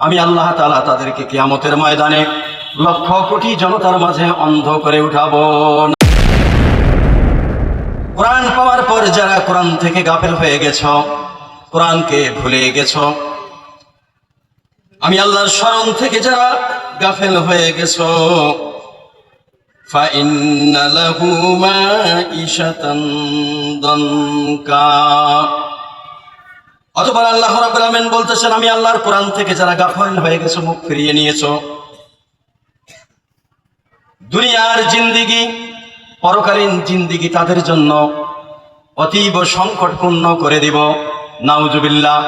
আমি আল্লাহ তাআলা তাদেরকে কিয়ামতের ময়দানে লক্ষ কোটি জনতার মাঝে অন্ধ করে উঠাবো কোরআন পাওয়ার পর যারা কোরআন থেকে গাফেল হয়ে গেছ কোরআনকে ভুলে গেছ আমি আল্লাহর স্মরণ থেকে যারা গাফেল হয়ে গেছ فإن له معيشة ضنكا অতবার আল্লাহ আলামিন বলতেছেন, আমি আল্লাহর কোরআন থেকে যারা গাফেল হয়ে গেছো, মুখ ফিরিয়ে নিয়েছো। দুনিয়ার জিন্দিগি, পরকালীন জিন্দিগি তাদের জন্য অতীব সংকটপূর্ণ করে দিব। নাউজুবিল্লাহ।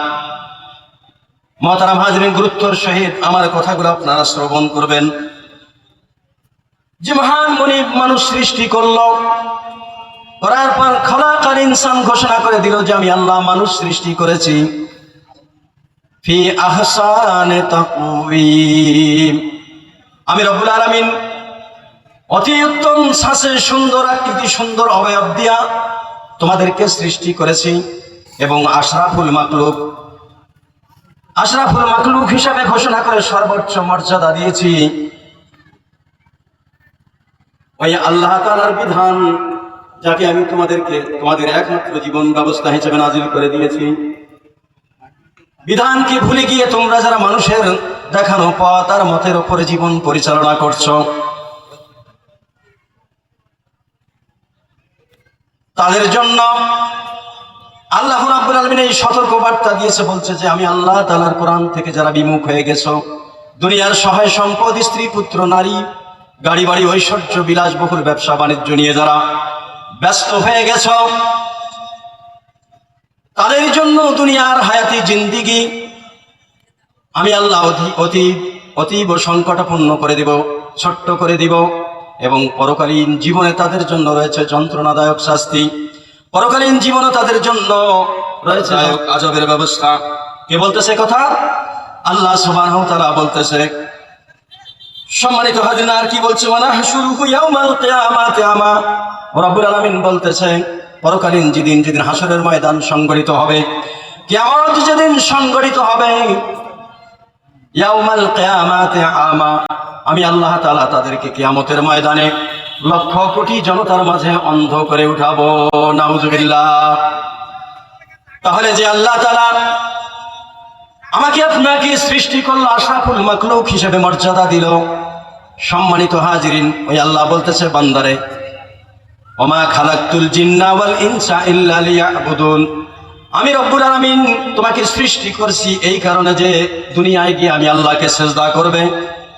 মহতারাম হাজরিন, গুরুত্বর সহিত আমার কথাগুলো আপনারা শ্রবণ করবেন। যে মহান মনিব মানুষ সৃষ্টি করল করার পর খলাকার ইনসান ঘোষণা করে দিল যে আমি আল্লাহ মানুষ সৃষ্টি করেছি। ফি আহসানে আমি রব্বুল আলামিন অতি উত্তম শ্বাসে সুন্দর, আকৃতি সুন্দর অবয়ব দিয়া তোমাদেরকে সৃষ্টি করেছি এবং আশরাফুল মাকলুক আশরাফুল মাকলুক হিসাবে ঘোষণা করে সর্বোচ্চ মর্যাদা দিয়েছি। ওই আল্লাহ তাআলার বিধান যাকে আমি তোমাদেরকে তোমাদের একমাত্র জীবন ব্যবস্থা হিসেবে নাজিল করে দিয়েছি। বিধানকে ভুলে গিয়ে তোমরা যারা মানুষের দেখানো পথ আর মতের ওপরে জীবন পরিচালনা করছ, তাদের জন্য আল্লাহ রাব্বুল আলামিন এই সতর্ক বার্তা দিয়েছে, বলছে যে আমি আল্লাহ তাআলার কোরআন থেকে যারা বিমুখ হয়ে গেছো, দুনিয়ার সহায় সম্পদ, স্ত্রী, পুত্র, নারী, গাড়ি বাড়ি, ঐশ্বর্য, বিলাসবহুল ব্যবসা, বাণিজ্য নিয়ে যারা ব্যস্ত হয়ে গেছ। তাদের জন্য দুনিয়ার হায়াতি জিন্দিগি আমি আল্লাহ অতি অতি অতীব সংকটাপূর্ণ করে দিব, ছোট্ট করে দিব এবং পরকালীন জীবনে তাদের জন্য রয়েছে যন্ত্রণাদায়ক শাস্তি। পরকালীন জীবনে তাদের জন্য রয়েছে আজবের ব্যবস্থা। কে বলতেছে কথা? আল্লাহ ওয়া তাআলা বলতেছে সম্মানিত হাজির, আর কি বলছে? মানা শুরু ইয়াউমাল কিয়ামাতি আমা। রব্বুল আলামিন বলতেছে পরকালীন যেদিন যেদিন হাসরের ময়দান সংগঠিত হবে, কিয়ামত যেদিন সংগঠিত হবে, ইয়াউমাল কিয়ামাতি আমা। আমি আল্লাহ তাআলা তাদেরকে কিয়ামতের ময়দানে লক্ষ কোটি জনতার মাঝে অন্ধ করে উঠাবো, নাউজুবিল্লাহ। তাহলে যে আল্লাহ তাআলা আমাকে আপনাকে সৃষ্টি করল আশরাফুল মাকলুক হিসেবে মর্যাদা দিল সম্মানিত হাজিরিন, ওই আল্লাহ বলতেছে, বান্দারে, ওমা খালাক্তুল জিন্না ওয়াল ইনসা ইল্লা লিয়াবুদুন। আমি রব্বুল আলামিন তোমাকে সৃষ্টি করছি এই কারণে যে দুনিয়ায় গিয়ে আমি আল্লাহকে সেজদা করবে,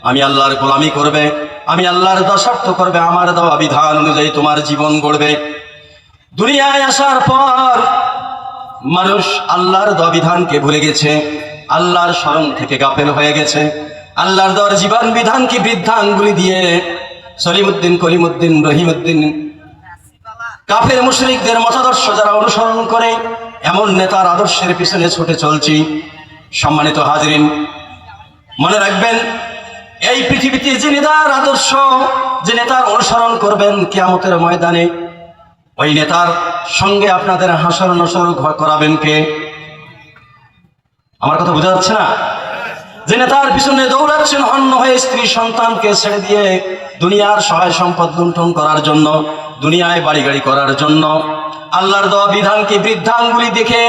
আমি আল্লাহর গোলামি করবে, আমি আল্লাহর দাসত্ব করবে, আমার দেওয়া বিধান অনুযায়ী তোমার জীবন গড়বে। দুনিয়ায় আসার পর মানুষ আল্লাহর দেওয়া বিধানকে ভুলে গেছে, আল্লাহর স্মরণ থেকে গাফেল হয়ে গেছে। আল্লাহর দর জীবন বিধানকে বৃদ্ধাঙ্গুলি দিয়ে? সলিমুদ্দিন, কলিমুদ্দিন, রহিমুদ্দিন। কাফের মুশরিকদের মতাদর্শ যারা অনুসরণ করে, এমন নেতার আদর্শের পিছনে ছুটে চলছি। সম্মানিত হাজরিন, মনে রাখবেন, এই পৃথিবীতে যে নেতার আদর্শ, যে নেতার অনুসরণ করবেন কেয়ামতের ময়দানে, ওই নেতার সঙ্গে আপনাদের হাসর নসর করাবেন কে? আমার কথা বোঝা যাচ্ছে না? যে নেতার পিছনে দৌড়াচ্ছেন অন্য হয়ে স্ত্রী সন্তানকে ছেড়ে দিয়ে দুনিয়ার সহায় সম্পদ লুণ্ঠন করার জন্য, দুনিয়ায় বাড়ি গাড়ি করার জন্য, আল্লাহর দেওয়া বিধানকে বৃদ্ধাঙ্গুলি দেখে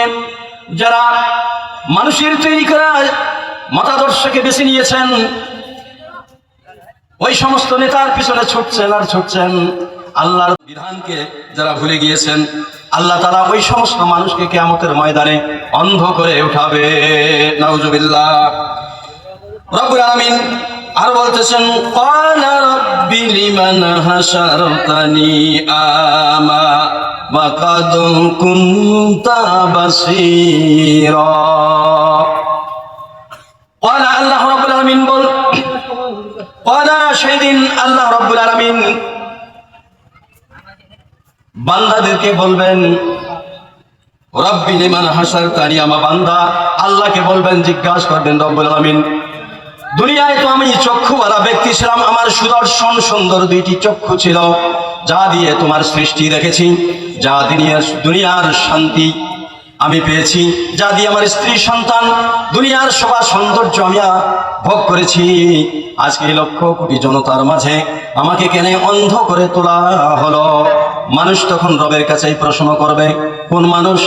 যারা মানুষের তৈরি করা মতাদর্শকে বেছে নিয়েছেন, ওই সমস্ত নেতার পিছনে ছুটছেন আর ছুটছেন। আল্লাহর বিধানকে যারা ভুলে গিয়েছেন, আল্লাহ তারা ওই সমস্ত মানুষকে কেয়ামতের ময়দানে অন্ধ করে উঠাবে। নাউজুবিল্লাহ। লিমান হাশারতানি আল্লাহ রাব্বুল আলামিন বল সেদিন আল্লাহ রাব্বুল আলামিন বান্দাদেরকে বলবেন, রব্বি লিমান হাসার তানি আমা বান্দা, আল্লাহকে বলবেন, জিজ্ঞাসা করবেন রব্বুল আলামিন। দুনিয়ায় তো আমি চক্ষুওয়ালা ব্যক্তি ছিলাম, আমার সুদর্শন সুন্দর দুইটি চক্ষু ছিল, যা দিয়ে তোমার সৃষ্টি দেখেছি, যা দুনিয়ার দুনিয়ার শান্তি আমি পেয়েছি, যা দিয়ে আমার স্ত্রী সন্তান, দুনিয়ার সবার সৌন্দর্য আমি ভোগ করেছি। আজকে লক্ষ কোটি জনতার মাঝে আমাকে কেনে অন্ধ করে তোলা হলো। মানুষ তখন রবের কাছেই প্রশ্ন করবে, কোন মানুষ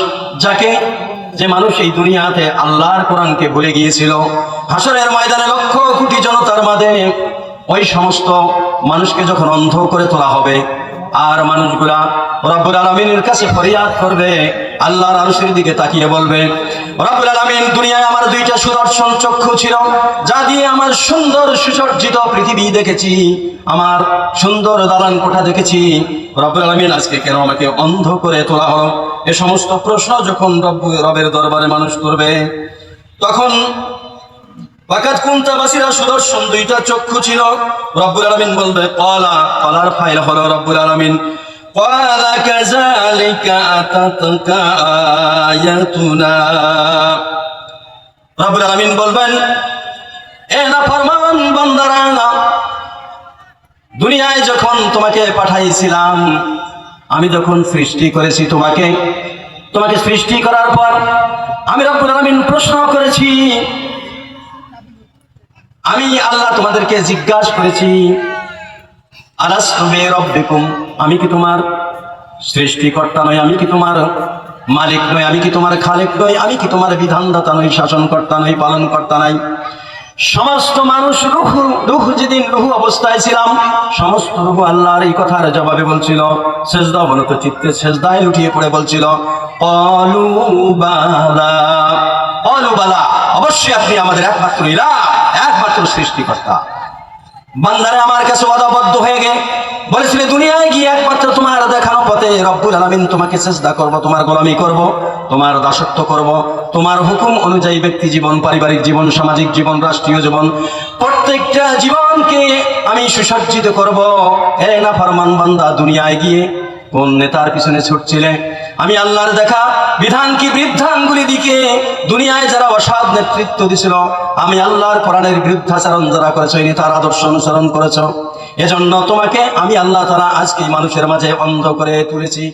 যাকে যে মানুষ এই দুনিয়াতে আল্লাহর কোরআনকে ভুলে গিয়েছিল, হাসরের ময়দানে লক্ষ কোটি জনতার মাঝে ওই সমস্ত মানুষকে যখন অন্ধ করে তোলা হবে, আর মানুষগুলা রব্বুল আলমিনের কাছে ফরিয়াদ করবে আল্লাহর আরশের দিকে তাকিয়ে বলবে, রব্বুল আলমিন, দুনিয়ায় আমার দুইটা সুদর্শন চক্ষু ছিল, যা দিয়ে আমার সুন্দর সুসজ্জিত পৃথিবী দেখেছি, আমার সুন্দর দালান কোঠা দেখেছি। রব্বুল আলমিন, আজকে কেন আমাকে অন্ধ করে তোলা হলো? এ সমস্ত প্রশ্ন যখন রব্বু রবের দরবারে মানুষ করবে, তখন ওয়াকাত কুনতা বাসিরা সুদর্শন দুইটা চক্ষু ছিল। রব্বুল আলামিন বলবে, কলা, কলার ফাইল হলো রব্বুল আলামিন। قال كذلك أتتك آياتنا রব্বুল আলামিন বলবেন এ না ফরমান বান্দারা দুনিয়ায় যখন তোমাকে পাঠাইছিলাম আমি যখন সৃষ্টি করেছি তোমাকে তোমাকে সৃষ্টি করার পর আমি রব্বুল আলামিন প্রশ্ন করেছি আমি আল্লাহ তোমাদেরকে জিজ্ঞাসা করেছি আমি কি তোমার সৃষ্টিকর্তা নই, আমি কি তোমার মালিক নই, আমি কি তোমার খালেক নই, আমি কি তোমার বিধানদাতা নই, শাসনকর্তা নই পালন পালনকর্তা নাই? সমস্ত মানুষ রুহু, রুহ যেদিন রুহু অবস্থায় ছিলাম, সমস্ত রুহু আল্লাহর এই কথার জবাবে বলছিল, সেজদা অবনত চিত্তে সেজদায় লুটিয়ে পড়ে বলছিল অলু বালা অলু বালা, অবশ্যই আপনি আমাদের একমাত্র ইলা একমাত্র সৃষ্টিকর্তা। বান্দারে আমার কাছে অদাবদ্ধ হয়ে গে। বলেছিলে দুনিয়ায় গিয়ে একমাত্র তোমার দেখানো পথে রব্বুল আলামিন তোমাকে চেষ্টা করব, তোমার গোলামি করব, তোমার দাসত্ব করব, তোমার হুকুম অনুযায়ী ব্যক্তি জীবন, পারিবারিক জীবন, সামাজিক জীবন, রাষ্ট্রীয় জীবন, প্রত্যেকটা জীবনকে আমি সুসজ্জিত করব। এ না ফরমান বান্দা, দুনিয়ায় গিয়ে কোন নেতার পিছনে ছুটছিলে? আমি আল্লাহর দেখা বিধান কি বৃদ্ধাঙ্গুলি দিকে দুনিয়ায় যারা অসাধ নেতৃত্ব দিছিল, আমি আল্লাহর কোরআনের বিরুদ্ধাচারণ যারা করেছ, ইনি নেতার আদর্শ অনুসরণ করেছ। এজন্য তোমাকে আমি আল্লাহ তারা আজকে মানুষের মাঝে অন্ধ করে তুলেছি।